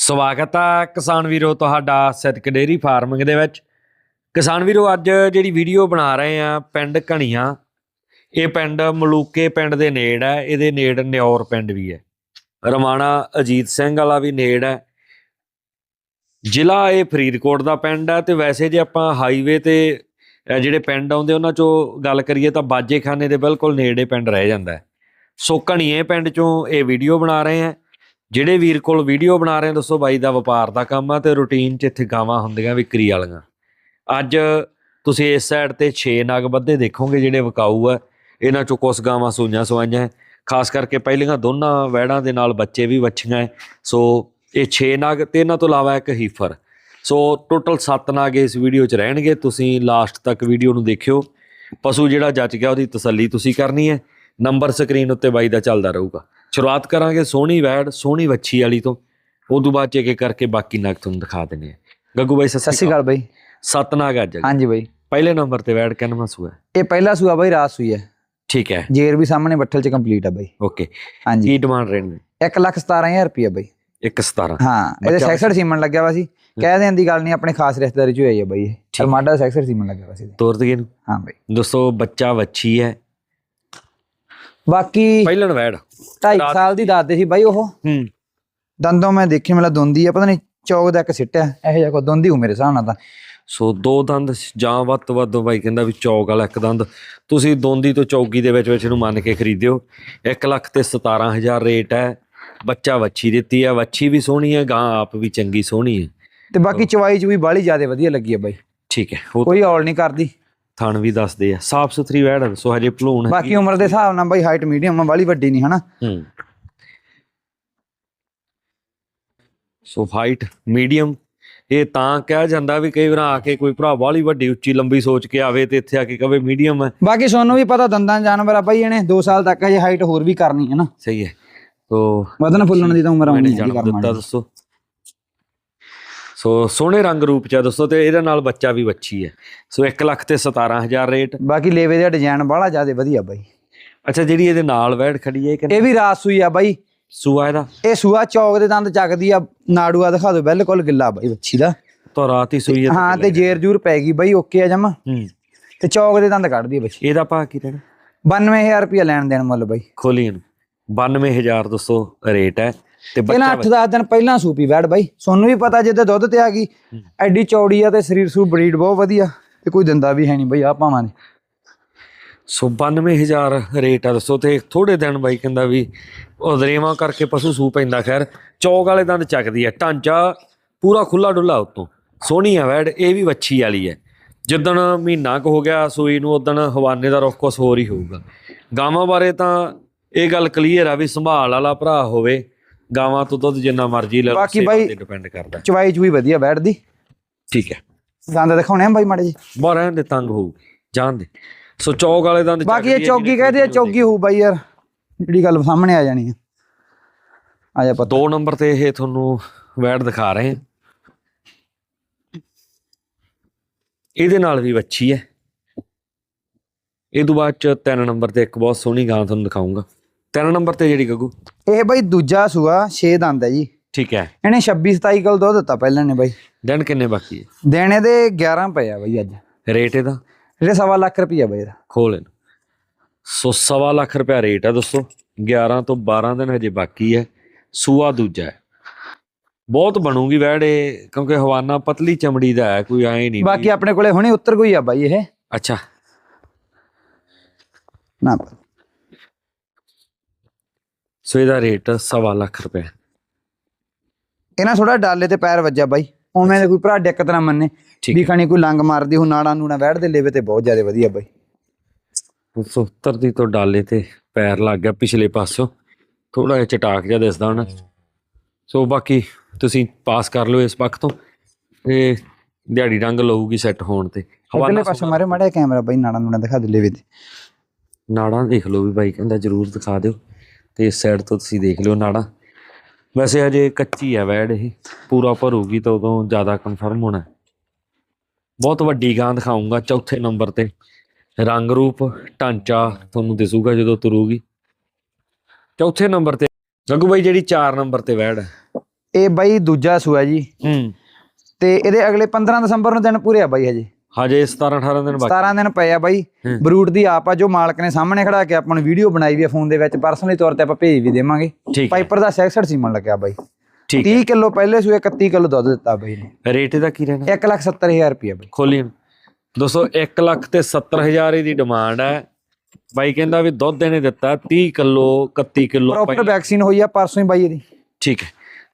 ਸਵਾਗਤ ਆ ਕਿਸਾਨ ਵੀਰੋ ਤੁਹਾਡਾ ਸਿਦਕ ਡੇਰੀ ਫਾਰਮਿੰਗ ਦੇ ਵਿੱਚ। ਕਿਸਾਨ ਵੀਰੋ, ਅੱਜ ਜਿਹੜੀ ਵੀਡੀਓ ਬਣਾ ਰਹੇ ਆ ਪਿੰਡ ਘਣੀਆਂ, ਇਹ ਪਿੰਡ ਮਲੂਕੇ ਪਿੰਡ ਦੇ ਨੇੜ ਹੈ, ਇਹਦੇ ਨੇੜ ਨਿਉਰ ਪਿੰਡ ਵੀ ਹੈ। ਰਮਾਣਾ ਅਜੀਤ ਸਿੰਘ ਵਾਲਾ ਵੀ ਨੇੜ ਹੈ। ਜ਼ਿਲ੍ਹਾ ਇਹ ਫਰੀਦਕੋਟ ਦਾ ਪਿੰਡ ਹੈ ਤੇ ਵੈਸੇ ਜੇ ਆਪਾਂ ਹਾਈਵੇ ਤੇ ਜਿਹੜੇ ਪਿੰਡ ਆਉਂਦੇ ਉਹਨਾਂ ਚੋਂ ਗੱਲ ਕਰੀਏ ਤਾਂ ਬਾਜੇਖਾਨੇ ਦੇ ਬਿਲਕੁਲ ਨੇੜੇ ਪਿੰਡ ਰਹਿ ਜਾਂਦਾ ਹੈ। ਸੋ ਘਣੀਏ ਪਿੰਡ ਚੋਂ ਇਹ ਵੀਡੀਓ ਬਣਾ ਰਹੇ ਆ। ਜਿਹੜੇ ਵੀਰ ਕੋਲ ਵੀਡੀਓ ਬਣਾ ਰਹੇ ਦੱਸੋ ਬਾਈ ਦਾ ਵਪਾਰ ਦਾ ਕੰਮ ਆ ਤੇ ਰੂਟੀਨ 'ਚ ਇੱਥੇ ਗਾਵਾਂ ਹੁੰਦੀਆਂ ਵਿਕਰੀ ਵਾਲੀਆਂ। ਅੱਜ ਤੁਸੀਂ ਇਸ ਸਾਈਡ ਤੇ 6 ਨਗ ਬੱਧੇ ਦੇਖੋਗੇ ਜਿਹੜੇ ਵਿਕਾਊ ਆ, ਇਹਨਾਂ ਚੋਂ ਕੁਝ ਗਾਵਾਂ ਸੂਈਆਂ ਸਵਾਈਆਂ। ਖਾਸ ਕਰਕੇ ਪਹਿਲੀਆਂ ਦੋਨਾਂ ਵੈੜਾਂ ਦੇ ਨਾਲ ਬੱਚੇ ਵੀ ਵੱਛੀਆਂ। ਸੋ ਇਹ 6 ਨਗ ਤੇ ਇਹਨਾਂ ਤੋਂ ਇਲਾਵਾ ਇੱਕ ਹੀਫਰ ਸੋ ਟੋਟਲ 7 ਨਗ ਇਸ ਵੀਡੀਓ 'ਚ ਰਹਿਣਗੇ। ਤੁਸੀਂ ਲਾਸਟ ਤੱਕ ਵੀਡੀਓ ਨੂੰ ਦੇਖਿਓ। ਪਸ਼ੂ ਜਿਹੜਾ ਜੱਜ ਗਿਆ, ਉਹਦੀ ਤਸੱਲੀ ਤੁਸੀਂ ਕਰਨੀ ਹੈ। ਨੰਬਰ ਸਕਰੀਨ ਉੱਤੇ ਬਾਈ ਦਾ ਚੱਲਦਾ ਰਹੂਗਾ। ਸ਼ੁਰੂਆਤ ਕਰਾਂਗੇ ਸੋਹਣੀ ਵੈੜ ਸੋਹਣੀ ਵੱਛੀ ਵਾਲੀ ਤੋਂ। ਉਦੋਂ ਬਾਅਦ ਚ ਇੱਕ ਇੱਕ ਕਰਕੇ ਬਾਕੀ ਨਗ ਤੁਹਾਨੂੰ ਦਿਖਾ ਦਿੰਦੇ ਆ ਗੱਗੂ ਬਾਈ ਸਤਿ ਸ਼੍ਰੀ ਅਕਾਲ ਬਾਈ। ਸੱਤ ਨਗ ਅੱਜ। ਹਾਂਜੀ ਬਾਈ। ਪਹਿਲੇ ਨੰਬਰ ਤੇ ਵੈੜ ਕਿੰਨਵਾਂ ਸੂਆ? ਇਹ ਪਹਿਲਾ ਸੂਆ ਬਾਈ ਰਾਤ ਸੂਈ ਹੈ। ਠੀਕ ਹੈ। ਜੇਰ ਵੀ ਸਾਹਮਣੇ ਬੱਠਲ ਚ ਕੰਪਲੀਟ ਹੈ ਬਾਈ। ਓਕੇ। ਹਾਂਜੀ। ਕੀ ਡਿਮਾਂਡ ਰਹਿਣ 1 ਲੱਖ 17000 ਰੁਪਏ ਬਾਈ। 117 ਹਾਂ ਇਹਦੇ ਬੱਚਾ ਸੈਕਸਰ ਸੀਮਨ ਲੱਗਿਆ ਵਾ ਸੀ। ਕਹਿ ਦੇਣ ਦੀ ਗੱਲ ਨਹੀਂ ਆਪਣੇ ਖਾਸ ਰਿਸ਼ਤੇਦਾਰੀ ਚ ਹੋਈ ਹੈ ਬਾਈ ਇਹ। ਅਰਮਾਡਾ ਸੈਕਸਰ ਸੀਮਨ ਲੱਗਿਆ ਵਾ ਸੀ। ਤੋਰ ਦਈਏ ਨੂੰ ਹਾਂ ਬਾਈ। ਦੋਸਤੋ ਬੱਚਾ ਵੱਛੀ ਹੈ। ਬਾਕੀ ਪਹਿਲਣ ਵੈੜ 2.5 ਰਾਤ- ਸਾਲ ਦੀ ਦਾਦੇ ਸੀ ਬਾਈ ਉਹ। ਹੂੰ। ਦੰਦੋਂ ਮੈਂ ਦੇਖੀ ਮੇਲਾ ਦੋਂਦੀ ਆ ਪਤਾ ਨਹੀਂ ਚੌਕ ਦਾ ਇੱਕ ਸਿੱਟਿਆ ਇਹੋ ਜਿਹਾ ਕੋ ਦੋਂਦੀ ਹੋ ਮੇਰੇ ਹਿਸਾਬ ਨਾਲ ਤਾਂ। ਸੋ ਦੋ ਦੰਦ ਜਾਂ ਵੱਧ ਤੋਂ ਵੱਧ ਬਾਈ ਕਹਿੰਦਾ ਵੀ ਚੌਕ ਵਾਲਾ ਇੱਕ ਦੰਦ। ਤੁਸੀਂ ਦੋਂਦੀ ਤੋਂ ਚੌਗੀ ਦੇ ਵਿੱਚ ਵਿੱਚ ਇਹਨੂੰ ਮੰਨ ਕੇ ਖਰੀਦਿਓ। 1 ਲੱਖ ਤੇ 17000 ਰੇਟ ਹੈ। ਬੱਚਾ ਵੱਛੀ ਦਿੱਤੀ ਹੈ ਵੱਛੀ ਵੀ ਸੋਹਣੀ ਹੈ ਗਾਂ ਆਪ ਵੀ ਚੰਗੀ ਸੋਹਣੀ ਹੈ ਤੇ ਬਾਕੀ ਚਵਾਈ ਚ ਵੀ ਬਾਲੀ ਜ਼ਿਆਦਾ ਵਧੀਆ ਲੱਗੀ ਹੈ ਬਾਈ। ਠੀਕ ਹੈ ਕੋਈ ਔਲ ਨਹੀਂ ਕਰਦੀ। ਥਣ ਵੀ ਦੱਸਦੇ ਆ ਸਾਫ਼ ਸੁਥਰੀ ਵੈੜ ਸੋ ਹਜੇ ਭਲੂਣ ਹੈ ਬਾਕੀ ਉਮਰ ਦੇ ਹਿਸਾਬ ਨਾਲ ਬਾਈ ਹਾਈਟ ਮੀਡੀਅਮ ਆ ਬਾਲੀ ਵੱਡੀ ਨਹੀਂ ਹਨਾ? ਹੂੰ। ਸੋ ਹਾਈਟ ਮੀਡੀਅਮ ਇਹ ਤਾਂ ਕਿਹਾ ਜਾਂਦਾ ਵੀ ਕਈ ਵਾਰ ਆ ਕੇ ਕੋਈ ਭਰਾ ਵਾਲੀ ਵੱਡੀ ਉੱਚੀ ਲੰਬੀ ਸੋਚ ਕੇ ਆਵੇ ਤੇ ਇੱਥੇ ਆ ਕੇ ਕਵੇ ਮੀਡੀਅਮ ਹੈ। ਬਾਕੀ ਸੋਨੂੰ ਵੀ ਪਤਾ ਦੰਦਾਂ ਜਾਨਵਰ ਆ ਬਾਈ ਇਹਨੇ 2 ਸਾਲ ਤੱਕ ਹਜੇ ਹਾਈਟ ਹੋਰ ਵੀ ਕਰਨੀ ਹੈ ਨਾ। ਸਹੀ ਹੈ। ਸੋ ਵਧਣ ਫੁੱਲਣ ਦੀ ਤਾਂ ਉਮਰ ਆਉਣੀ ਹੈ ਦਿੱਤਾ ਦੱਸੋ। ਸੋ ਸੋਹਣੇ ਰੰਗ ਰੂਪ ਚ ਆ ਦੱਸੋ ਤੇ ਇਹਦੇ ਨਾਲ ਬੱਚਾ ਵੀ ਵੱਛੀ ਹੈ। ਸੋ 1 ਲੱਖ ਤੇ 17000 ਰੇਟ। ਬਾਕੀ ਲੇਵੇ ਦਾ ਡਿਜ਼ਾਈਨ ਬੜਾ ਜ਼ਿਆਦਾ ਵਧੀਆ ਬਾਈ। ਅੱਛਾ ਜਿਹੜੀ ਇਹਦੇ ਨਾਲ ਵੈੜ ਖੜੀ ਹੈ ਇਹ ਵੀ ਰਾਤ ਸੂਈ ਆ ਬਾਈ। ਸੂਆ ਇਹਦਾ? ਇਹ ਸੂਆ ਚੌਕ ਦੇ ਦੰਦ ਚੱਕਦੀ ਆ ਨਾੜੂਆ ਦਿਖਾ ਦਿਓ ਬਿਲਕੁਲ ਗਿੱਲਾ ਬਾਈ ਬੱਚੀ ਦਾ। ਤਾਂ ਰਾਤ ਹੀ ਸੂਈ ਹੈ ਹਾਂ ਤੇ ਜੇਰ ਜੂਰ ਪੈ ਗਈ ਬਾਈ ਓਕੇ ਆ ਜਮਾ। ਹੂੰ। ਤੇ ਚੌਕ ਦੇ ਦੰਦ ਕੱਢਦੀ ਆ ਬੱਚੀ। ਇਹਦਾ ਭਾਅ ਕੀ ਰਹਿਣਾ 92000 ਰੁਪਏ ਲੈਣ ਦੇਣ ਮੁੱਲ ਬਾਈ। ਖੋਲੀ ਇਹਨੂੰ। 92000 ਦੋਸਤੋ ਰੇਟ ਹੈ। ਤੇ ਇਹਨਾਂ ਬੱਚਾ 8-10 ਦਿਨ ਪਹਿਲਾਂ ਸੂਪੀ ਵੈੜ ਬਾਈ। ਸੋਨੂੰ ਵੀ ਪਤਾ ਜਿੱਦੇ ਦੁੱਧ ਤੇ ਆ ਗਈ। ਐਡੀ ਚੌੜੀ ਆ ਤੇ ਸਰੀਰ ਸੂ ਬਰੀਡ ਬਹੁਤ ਵਧੀਆ। ਤੇ ਕੋਈ ਦਿੰਦਾ ਵੀ ਹੈ ਨਹੀਂ ਬਾਈ ਆ ਭਾਵਾਂ ਦੇ ਸੋ 92000 ਰੇਟ ਆ ਦੱਸੋ ਤੇ ਥੋੜੇ ਦਿਨ ਬਾਈ ਕਹਿੰਦਾ ਵੀ ਉਹ ਦਰੇਵਾਂ ਕਰਕੇ ਪਸ਼ੂ ਸੂ ਪੈਂਦਾ ਖੈਰ। ਚੌਕ ਵਾਲੇ ਦੰਦ ਚੱਕਦੀ ਹੈ ਢਾਂਚਾ ਪੂਰਾ ਖੁੱਲਾ ਡੁੱਲਾ ਉਤੋਂ। ਸੋਹਣੀ ਆ ਵੈੜ ਇਹ ਵੀ ਵੱਛੀ ਵਾਲੀ ਹੈ ਜਿੱਦਣ ਮਹੀਨਾ ਕੁ ਹੋ ਗਿਆ ਸੂਈ ਨੂੰ ਉਦਣ ਹਵਾਨੇ ਦਾ ਰੁੱਖ ਕੁਛ ਹੋਰ ਹੀ ਹੋਊਗਾ। ਗਾਵਾਂ ਬਾਰੇ ਤਾਂ ਇਹ ਗੱਲ ਕਲੀਅਰ ਆ ਵੀ ਸੰਭਾਲ ਵਾਲਾ ਭਰਾ ਹੋਵੇ ਗਾਵਾਂ ਤੋਂ ਦੁੱਧ ਜਿੰਨਾ ਮਰਜ਼ੀ ਲੈ ਲਓ ਬਾਕੀ ਬਾਈ- ਡਿਪੈਂਡ ਕਰਦਾ। ਚਵਾਈ ਚ ਵੀ ਵਧੀਆ ਬੈਠ ਦੀ ਠੀਕ ਹੈ। ਦੰਦ ਦਿਖਾਉਣੇ ਆ ਬਾਈ ਮਾੜੇ ਜੀ ਬਹੁਤ ਰਹਿਣ ਦੇ ਤੰਗ ਹੋਊਗੀ ਜਾਣ ਦੇ। ਸੋ ਚੌਕ ਵਾਲੇ ਦੰਦ ਬਾਕੀ ਇਹ ਚੌਗੀ ਕਹਦੇ ਆ ਚੌਗੀ ਹੋਊ ਬਾਈ ਯਾਰ ਜਿਹੜੀ ਗੱਲ ਸਾਹਮਣੇ ਆ ਜਾਣੀ ਆ। ਆ ਜਾ ਪਤਾ। ਦੋ ਨੰਬਰ ਤੇ ਇਹ ਤੁਹਾਨੂੰ ਵੈਟ ਦਿਖਾ ਰਹੇ ਹਾਂ ਇਹਦੇ ਨਾਲ ਵੀ ਵੱਛੀ ਹੈ। ਇਹ ਤੋਂ ਬਾਅਦ ਚ ਤਿੰਨ ਨੰਬਰ ਤੇ ਇੱਕ ਬਹੁਤ ਸੋਹਣੀ ਗਾਂ ਤੁਹਾਨੂੰ ਦਿਖਾਉਂਗਾ ਤਿੰਨ ਨੰਬਰ ਤੇ ਜਿਹੜੀ ਗੱਗੂ? ਇਹ ਬਾਈ ਦੂਜਾ ਸੂਆ 6 ਦੰਦ ਹੈ ਜੀ। ਠੀਕ ਹੈ। ਇਹਨੇ 26 27 ਕਿਲੋ ਦੁੱਧ ਦਿੱਤਾ ਪਹਿਲਾਂ ਨੇ ਬਾਈ। ਦਿਨ ਕਿੰਨੇ ਬਾਕੀ ਹੈ? ਦੇਣੇ ਦੇ 11 ਪਏ ਆ ਬਾਈ ਅੱਜ। ਰੇਟ ਇਹਦਾ? ਜਿਹੜੇ ਸਵਾ ਲੱਖ ਰੁਪਈਆ ਬਾਈ ਦਾ ਖੋਲ ਇਹਨੂੰ। ਸੋ ਸਵਾ ਲੱਖ ਰੁਪਇਆ ਰੇਟ ਹੈ ਦੋਸਤੋ। 11 ਤੋਂ 12 ਦਿਨ ਹਜੇ ਬਾਕੀ ਹੈ। ਸੂਆ ਦੂਜਾ ਹੈ। ਬਹੁਤ ਬਣੂਗੀ ਵੈੜ ਕਿਉਂਕਿ ਹਵਾਨਾ ਪਤਲੀ ਚਮੜੀ ਦਾ ਹੈ ਕੋਈ ਐ ਨਹੀਂ ਬਾਕੀ ਆਪਣੇ ਕੋਲੇ ਹੁਣੇ ਉੱਤਰ ਕੋਈ ਆ ਬਾਈ ਇਹ। ਅੱਛਾ। ਨਾ ਸੋ ਇਹਦਾ ਰੇਟ ਸਵਾ ਲੱਖ ਰੁਪਏ। ਇਹਨਾਂ ਥੋੜਾ ਡਾਲੇ ਤੇ ਪੈਰ ਵੱਜਾ ਬਾਈ। ਉਵੇਂ ਦੇ ਕੋਈ ਭਰਾ ਦਿੱਕਤ ਨਾ ਮੰਨੇ। ਠੀਕ ਵੀ ਖਾਣੀ ਕੋਈ ਲੰਗ ਮਾਰਦੀ ਹੋ ਨਾੜਾ ਨੂਣਾ ਵੈੜ ਦੇ ਲੇਵੇ ਤੇ ਬਹੁਤ ਜ਼ਿਆਦਾ ਵਧੀਆ ਬਾਈ। 70 ਦੀ ਤੋਂ ਡਾਲੇ ਤੇ ਪੈਰ ਲੱਗ ਗਿਆ ਪਿਛਲੇ ਪਾਸੋਂ। ਥੋੜਾ ਜਿਹਾ ਚਟਾਕ ਜਿਹਾ ਦਿਸਦਾ ਹੁਣ। ਸੋ ਬਾਕੀ ਤੁਸੀਂ ਪਾਸ ਕਰ ਲਓ ਇਸ ਪੱਖ ਤੋਂ। ਇਹ ਦਿਹਾੜੀ ਰੰਗ ਲਊਗੀ ਸੈੱਟ ਹੋਣ ਤੇ। ਇਧਰਲੇ ਪਾਸੇ ਮਾਰੇ ਮਾੜਾ ਕੈਮਰਾ ਬਾਈ ਨਾੜਾ ਨੂਣਾ ਦਿਖਾ ਦੇ ਲੇਵੇ ਤੇ। ਨਾੜਾਂ ਦੇਖ ਲਓ ਵੀ ਬਾਈ ਕਹਿੰਦਾ ਜਰੂਰ ਦਿਖਾ ਦਿਓ। ਤੇ ਇਸ ਸਾਈਡ ਤੋਂ ਤੁਸੀਂ ਦੇਖ ਲਿਓ ਨਾੜਾਂ। ਵੈਸੇ ਹਜੇ ਕੱਚੀ ਹੈ ਵੈੜ ਇਹ। ਪੂਰਾ ਭਰੂਗੀ ਤਾਂ ਉਦੋਂ ਜ਼ਿਆਦਾ ਕਨਫਰਮ ਹੋਣਾ। ਬਹੁਤ ਵੱਡੀ ਗਾਂ ਦਿਖਾਉਂਗਾ ਚੌਥੇ ਨੰਬਰ ਤੇ। ਰੰਗ ਰੂਪ ਢਾਂਚਾ ਤੁਹਾਨੂੰ ਦਿਸੂਗਾ ਜਦੋਂ ਤੁਰੂਗੀ। ਚੌਥੇ ਨੰਬਰ ਤੇ ਜੱਗੂ ਬਾਈ ਜਿਹੜੀ 4 ਨੰਬਰ ਤੇ ਵੈੜ ਇਹ ਬਾਈ ਦੂਜਾ ਸੂਆ ਜੀ। ਹੂੰ। ਤੇ ਇਹਦੇ ਅਗਲੇ 15 ਦਸੰਬਰ ਨੂੰ ਦਿਨ ਪੂਰੇ ਆ ਬਾਈ ਹਜੇ। ਹਜੇ 17 18 ਦਿਨ ਬਾਕੀ। 17 ਦਿਨ ਪਏ ਆ ਬਾਈ। ਬਰੂਟ ਦੀ ਆਪ ਆ ਜੋ ਮਾਲਕ ਨੇ ਸਾਹਮਣੇ ਖੜਾ ਕੇ ਆਪਾਂ ਨੂੰ ਵੀਡੀਓ ਬਣਾਈ ਵੀ ਆ ਫੋਨ ਦੇ ਵਿੱਚ। ਪਰਸਨਲੀ ਤੌਰ ਤੇ ਆਪਾਂ ਭੇਜ ਵੀ ਦੇਵਾਂਗੇ। ਪਾਈਪਰ ਦਾ 66 ਸੀਮਨ ਲੱਗਿਆ ਬਾਈ। ਠੀਕ 30 ਕਿਲੋ ਪਹਿਲੇ ਸੂਏ 31 ਕਿਲੋ ਦੁੱਧ ਦਿੱਤਾ ਬਾਈ ਨੇ। ਰੇਟ ਇਹਦਾ ਕੀ ਰਹਿਣਾ? 170000 ਰੁਪਏ ਬਾਈ। ਖੋਲੀ ਦੋਸਤੋ 1 ਲੱਖ ਤੇ 70000 ਇਹਦੀ ਡਿਮਾਂਡ ਹੈ। ਬਾਈ ਕਹਿੰਦਾ ਵੀ ਦੁੱਧ ਇਹਨੇ ਦਿੱਤਾ 30 ਕਿਲੋ 31 ਕਿਲੋ। ਪ੍ਰੋਪਰ ਵੈਕਸੀਨ ਹੋਈ ਆ ਪਰਸੋਂ ਹੀ ਬਾਈ ਇਹਦੀ। ਠੀਕ ਹੈ।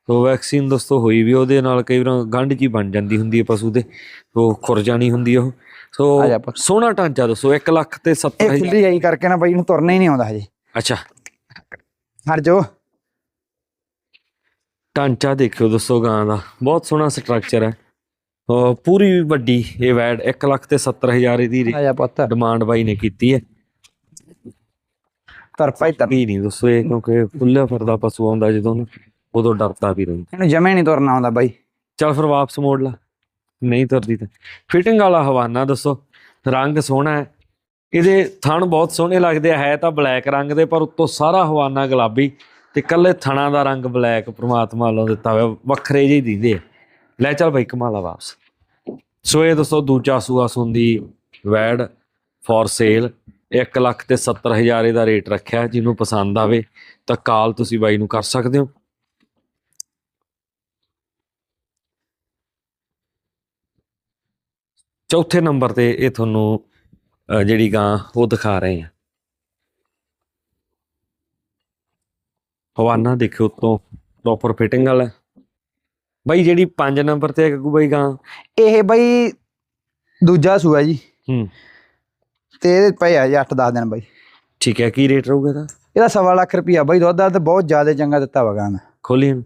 ਤੋ ਵੈਕਸੀਨ ਦੋਸਤੋ ਹੋਈ ਵੀ ਉਹਦੇ ਨਾਲ ਕਈ ਵਾਰ ਗੰਢ ਜੀ ਬਣ ਜਾਂਦੀ ਹੁੰਦੀ ਹੈ ਪਸ਼ੂ ਦੇ ਤੋ ਖੁਰ ਜਾਣੀ ਹੁੰਦੀ ਉਹ। ਸੋ। ਸੋਹਣਾ ਢਾਂਚਾ ਦੱਸੋ 1 ਲੱਖ ਤੇ ਇਹ 70000 ਖੁੱਲੀ ਆਈ ਕਰਕੇ ਨਾ ਬਾਈ ਨੂੰ ਤੁਰਨਾ ਹੀ ਨਹੀਂ ਆਉਂਦਾ ਹਜੇ। ਅੱਛਾ। ਹਟ ਜੋ ਢਾਂਚਾ ਦੇਖਿਓ ਦੋਸਤੋ ਗਾਂ ਦਾ ਬਹੁਤ ਸੋਹਣਾ ਸਟਰਕਚਰ ਹੈ। ਪੂਰੀ ਵੱਡੀ ਇਹ ਵੈਡ 1 ਲੱਖ ਤੇ 70000 ਇਹਦੀ ਡਿਮਾਂਡ ਬਾਈ ਨੇ ਕੀਤੀ ਹੈ। ਤਰ ਪਾਈ ਤਰ ਵੀ ਨਹੀਂ ਦੱਸੋ ਇਹ ਕਿਉਂਕਿ ਖੁੱਲਿਆ ਫਿਰਦਾ ਪਸ਼ੂ ਆਉਂਦਾ ਜਦੋਂ ਨਾ, ਉਦੋਂ ਡਰਦਾ ਵੀ ਰਹਿੰਦਾ ਇਹਨੂੰ ਜਮੇ ਨਹੀਂ ਤੁਰਨਾ ਆਉਂਦਾ ਬਾਈ। ਚੱਲ ਫਿਰ ਵਾਪਸ ਮੋੜ ਲਾ। ਨਹੀਂ ਤੁਰਦੀ ਤਾਂ। ਫਿਟਿੰਗ ਵਾਲਾ ਹਵਾਨਾ ਦੱਸੋ। ਰੰਗ ਸੋਹਣਾ ਹੈ। ਇਹਦੇ ਥਣ ਬਹੁਤ ਸੋਹਣੇ ਲੱਗਦੇ ਆ। ਹੈ ਤਾਂ ਬਲੈਕ ਰੰਗ ਦੇ ਪਰ ਉੱਤੋਂ ਸਾਰਾ ਹਵਾਨਾ ਗੁਲਾਬੀ ਤੇ ਕੱਲੇ ਥਣਾ ਦਾ ਰੰਗ ਬਲੈਕ ਪ੍ਰਮਾਤਮਾ ਵੱਲੋਂ ਦਿੱਤਾ ਹੋਇਆ। ਵੱਖਰੇ ਜਿਹੇ ਦਿੰਦੇ ਆ। ਲੈ ਚੱਲ ਬਾਈ ਕਮਾਲਾ ਵਾਪਸ। ਸੋ ਇਹ ਦੱਸੋ ਦੂਜਾ ਸੂਆ ਸੁੰਦੀ ਵੈਡ ਫॉर ਸੇਲ 1 ਲੱਖ ਤੇ 70000 ਇਹਦਾ ਰੇਟ ਰੱਖਿਆ। ਜਿਹਨੂੰ ਪਸੰਦ ਆਵੇ ਤਾਂ ਕਾਲ ਤੁਸੀਂ ਬਾਈ ਨੂੰ ਕਰ ਸਕਦੇ ਹੋ। ਚੌਥੇ ਨੰਬਰ ਤੇ ਇਹ ਤੁਹਾਨੂੰ ਜਿਹੜੀ ਗਾਂ ਉਹ ਦਿਖਾ ਰਹੇ ਆ। ਹਵਾਨਾ ਦੇਖਿਓ ਉੱਤੋਂ ਪ੍ਰੋਪਰ ਫਿਟਿੰਗ ਵਾਲਾ। ਬਾਈ ਜਿਹੜੀ 5 ਨੰਬਰ ਤੇ ਹੈ ਬਾਈ ਗਾਂ। ਇਹ ਬਾਈ ਦੂਜਾ ਸੂਆ ਜੀ। ਹੂੰ। ਤੇ ਇਹਦੇ ਪਏ ਆ ਜੀ 8-10 ਦਿਨ ਬਾਈ। ਠੀਕ ਹੈ ਕੀ ਰੇਟ ਰਹੂਗਾ ਇਹਦਾ? ਇਹਦਾ ਸਵਾ ਲੱਖ ਰੁਪਿਆ ਬਾਈ ਦੁੱਧ ਦਾ ਤੇ ਬਹੁਤ ਜ਼ਿਆਦਾ ਚੰਗਾ ਦਿੱਤਾ ਵਗਾ ਨਾ। ਖੋਲੀ ਇਹਨੂੰ।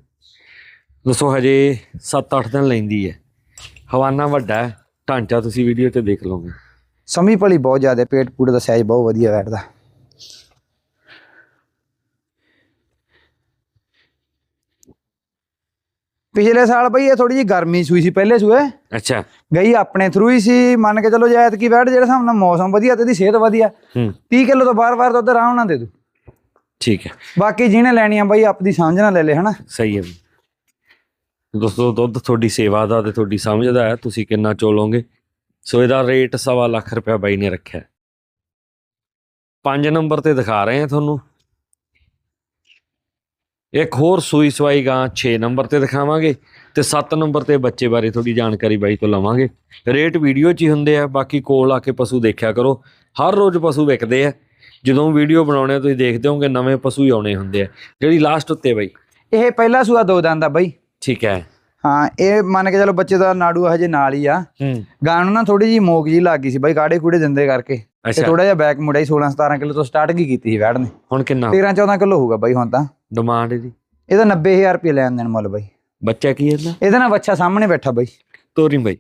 ਦੱਸੋ ਹਜੇ 7-8 ਦਿਨ ਲੈਂਦੀ ਹੈ। ਹਵਾਨਾ ਵੱਡਾ ਹੈ। ਢਾਂਚਾ ਤੁਸੀਂ ਵੀਡੀਓ ਤੇ ਦੇਖ ਲਓਗੇ। ਸਮੀ ਭਲੀ ਬਹੁਤ ਜ਼ਿਆਦਾ ਪੇਟ ਪੂੜੇ ਦਾ ਸਾਈਜ਼ ਬਹੁਤ ਵਧੀਆ ਬੈਠਦਾ। ਪਿਛਲੇ ਸਾਲ ਬਈ ਇਹ ਥੋੜੀ ਜਿਹੀ ਗਰਮੀ ਸੂਈ ਸੀ ਪਹਿਲੇ ਸੂਏ। ਅੱਛਾ। ਗਈ ਆਪਣੇ ਥਰੂ ਹੀ ਸੀ ਮੰਨ ਕੇ ਚਲੋ ਜੇ ਐਤਕੀ ਬੈਠ ਜਿਹੜੇ ਨਾਲ ਮੌਸਮ ਵਧੀਆ ਤੇ ਇਹਦੀ ਸਿਹਤ ਵਧੀਆ। ਹੂੰ। 30 ਕਿਲੋ ਤੋਂ ਬਾਰ-ਬਾਰ ਦੁੱਧ ਆਰਾਮ ਨਾਲ ਦੇ ਦੂ। ਠੀਕ ਹੈ। ਬਾਕੀ ਜਿਹਨੇ ਲੈਣੀ ਆ ਬਾਈ ਆਪਦੀ ਸਮਝ ਨਾਲ ਲੈ ਲੈ ਹਨਾ। ਸਹੀ ਹੈ ਦੋਸਤੋ, ਦੁੱਧ ਤੁਹਾਡੀ ਸੇਵਾ ਦਾ ਤੇ ਤੁਹਾਡੀ ਸਮਝ ਦਾ ਹੈ, ਤੁਸੀਂ ਕਿੰਨਾ ਚੋਲੋਗੇ? ਸੋ ਇਹਦਾ ਰੇਟ ਸਵਾ ਲੱਖ ਰੁਪਇਆ ਬਾਈ ਨੇ ਰੱਖਿਆ ਪੰਜ ਨੰਬਰ ਤੇ ਦਿਖਾ ਰਹੇ ਹਾਂ ਤੁਹਾਨੂੰ। ਇੱਕ ਹੋਰ ਸੂਈ ਸਵਾਈ ਗਾਂ 6 ਨੰਬਰ ਤੇ ਦਿਖਾਵਾਂਗੇ ਤੇ 7 ਨੰਬਰ ਤੇ ਬੱਚੇ ਬਾਰੇ ਥੋੜੀ ਜਾਣਕਾਰੀ ਬਾਈ ਤੋਂ ਲਵਾਂਗੇ। ਰੇਟ ਵੀਡੀਓ 'ਚ ਹੀ ਹੁੰਦੇ ਆ, ਬਾਕੀ ਕੋਲ ਆ ਕੇ ਪਸ਼ੂ ਦੇਖਿਆ ਕਰੋ। ਹਰ ਰੋਜ਼ ਪਸ਼ੂ ਵਿਕਦੇ ਆ। ਜਦੋਂ ਵੀਡੀਓ ਬਣਾਉਣੇ ਆ, ਤੁਸੀਂ ਦੇਖਦੇ ਹੋਗੇ ਨਵੇਂ ਪਸ਼ੂ ਹੀ ਆਉਣੇ ਹੁੰਦੇ ਆ। ਜਿਹੜੀ ਲਾਸਟ ਉੱਤੇ ਬਾਈ। ਇਹ ਪਹਿਲਾ ਸੂਆ ਦੋ ਦੰਦ ਆ ਬਾਈ। ਠੀਕ ਹੈ। ਹਾਂ ਇਹ ਮੰਨ ਕੇ ਚਲੋ ਬੱਚੇ ਦਾ ਨਾੜੂ ਹਜੇ ਨਾਲ ਹੀ ਆ। ਗਾਂ ਨੂੰ ਨਾ ਥੋੜੀ ਜੀ ਮੋਕ ਜੀ ਲੱਗ ਗਈ ਸੀ ਬਾਈ ਕਾੜੇ ਕੂੜੇ ਦਿੰਦੇ ਕਰਕੇ। ਤੇ ਥੋੜਾ ਜਿਹਾ ਬੈਕ ਮੁੜਿਆ 16 17 ਕਿਲੋ ਤੋਂ ਸਟਾਰਟ ਕੀ ਕੀਤੀ ਸੀ ਵੈੜ ਨੇ ਹੁਣ ਕਿੰਨਾ? 13 14 ਕਿਲੋ ਹੋਊਗਾ ਬਾਈ ਹੁਣ ਤਾਂ। ਡਿਮਾਂਡ ਇਹਦੀ? ਇਹਦਾ 90000 ਰੁਪਏ ਲੈਣ ਦੇਣ ਮੁੱਲ ਬਾਈ। ਬੱਚਾ ਕੀ ਇਹਦਾ? ਇਹਦੇ ਨਾਲ ਬੱਚਾ ਸਾਹਮਣੇ ਬੈਠਾ ਬਾਈ। ਤੋਰੀ ਬਾਈ।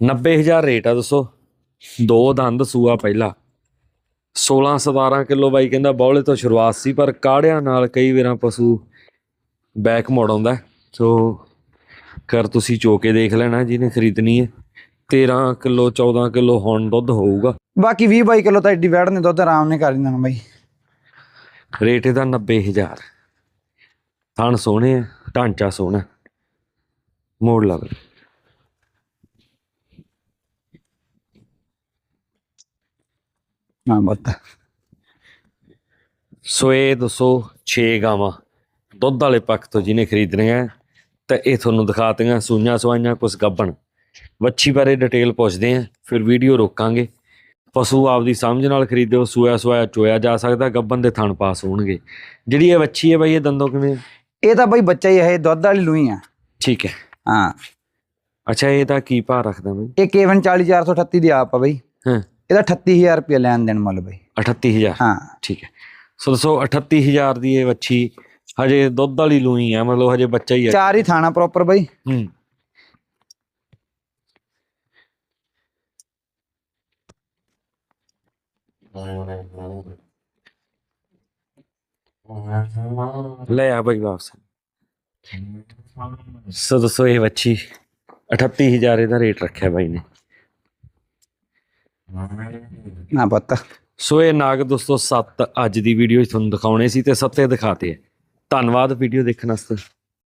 90000 ਰੇਟ ਆ ਦੱਸੋ। ਦੋ ਦੰਦ ਸੂਆ ਪਹਿਲਾ। 16 17 ਕਿਲੋ ਬਾਈ ਕਹਿੰਦਾ ਬੌਲੇ ਤੋਂ ਸ਼ੁਰੂਆਤ ਸੀ ਪਰ ਕਾੜਿਆਂ ਨਾਲ ਕਈ ਵਾਰਾਂ ਪਸ਼ੂ ਬੈਕ ਮੋੜ ਆਉਂਦਾ। ਸੋ ਕਰ ਤੁਸੀਂ ਚੋ ਕੇ ਦੇਖ ਲੈਣਾ ਜਿਹਨੇ ਖਰੀਦਣੀ ਹੈ। 13 ਕਿਲੋ 14 ਕਿਲੋ ਹੁਣ ਦੁੱਧ ਹੋਊਗਾ। ਬਾਕੀ 20 22 ਕਿਲੋ ਤਾਂ ਐਡੀ ਵੈੜ ਨੇ ਦੁੱਧ ਆਰਾਮ ਨਾਲ ਕਰ ਲੈਣਾ ਬਾਈ। ਰੇਟ ਇਹਦਾ 90000 ਥਣ ਸੋਹਣੇ ਆ ਢਾਂਚਾ ਸੋਹਣਾ। ਮੋੜ ਲਾ ਬਈ। ਹਾਂ ਬੱਤ। ਸੋ ਇਹ ਦੱਸੋ 6 ਗਾਵਾਂ। ਦੁੱਧ ਵਾਲੇ ਪੱਖ ਤੋਂ ਜਿਹਨੇ ਖਰੀਦਣੀਆਂ ਤਾਂ ਇਹ ਤੁਹਾਨੂੰ ਦਿਖਾਤੀਆਂ ਸੂਈਆਂ ਸਵਾਈਆਂ ਕੁਛ ਗੱਬਣ। ਵੱਛੀ ਬਾਰੇ ਡਿਟੇਲ ਪੁੱਛਦੇ ਆਂ ਫਿਰ ਵੀਡੀਓ ਰੋਕਾਂਗੇ। ਪਸ਼ੂ ਆਪਦੀ ਸਮਝ ਨਾਲ ਖਰੀਦਿਓ ਸੂਆ ਸਵਾਇਆ ਚੋਇਆ ਜਾ ਸਕਦਾ ਗੱਬਨ ਦੇ ਥਣ ਪਾਸ ਹੋਣਗੇ। ਜਿਹੜੀ ਇਹ ਵੱਛੀ ਹੈ ਬਾਈ ਇਹ ਦੰਦੋਂ ਕਿਵੇਂ ਇਹ ਤਾਂ ਬਾਈ ਬੱਚਾ ਹੀ ਹੈ ਇਹ ਦੁੱਧ ਵਾਲੀ ਲੂਈ ਆ। ਠੀਕ ਹੈ। ਹਾਂ। ਅੱਛਾ ਇਹ ਤਾਂ ਕੀ ਭਾਅ ਰੱਖਦਾ ਬਾਈ? ਇਹ ਕੇਵਨ 40438 ਦੀ ਆਪ ਆ ਬਾਈ। ਹਾਂ। ਇਹਦਾ 38000 ਰੁਪਏ ਲੈਣ ਦੇਣ ਮੁੱਲ ਬਾਈ। 38000 ਹਾਂ। ਠੀਕ ਹੈ। ਸੋ ਦੱਸੋ 38000 ਦੀ ਇਹ ਵੱਛੀ ਹਜੇ ਦੁੱਧ ਵਾਲੀ ਲੂਈ ਆ ਮਤਲਬ ਹਜੇ ਬੱਚਾ ਹੀ ਹੈ ਚਾਰ ਹੀ ਥਾਣਾ ਪ੍ਰੋਪਰ ਬਾਈ। ਹੂੰ। ਲੈ ਆ ਬਈ ਵਾਪਸ। ਸੋ ਦੋਸਤੋ ਇਹ ਵੱਛੀ 38000 ਇਹਦਾ ਰੇਟ ਰੱਖਿਆ ਬਾਈ ਨੇ। ਨਾ ਪੁੱਤ। ਸੋ ਇਹ ਨਾਗ ਦੋਸਤੋ 7 ਅੱਜ ਦੀ ਵੀਡੀਓ ਤੁਹਾਨੂੰ ਦਿਖਾਉਣੇ ਸੀ ਤੇ ਸੱਤੇ ਦਿਖਾਤੇ ਆ। ਧੰਨਵਾਦ ਵੀਡੀਓ ਦੇਖਣ ਵਾਸਤੇ।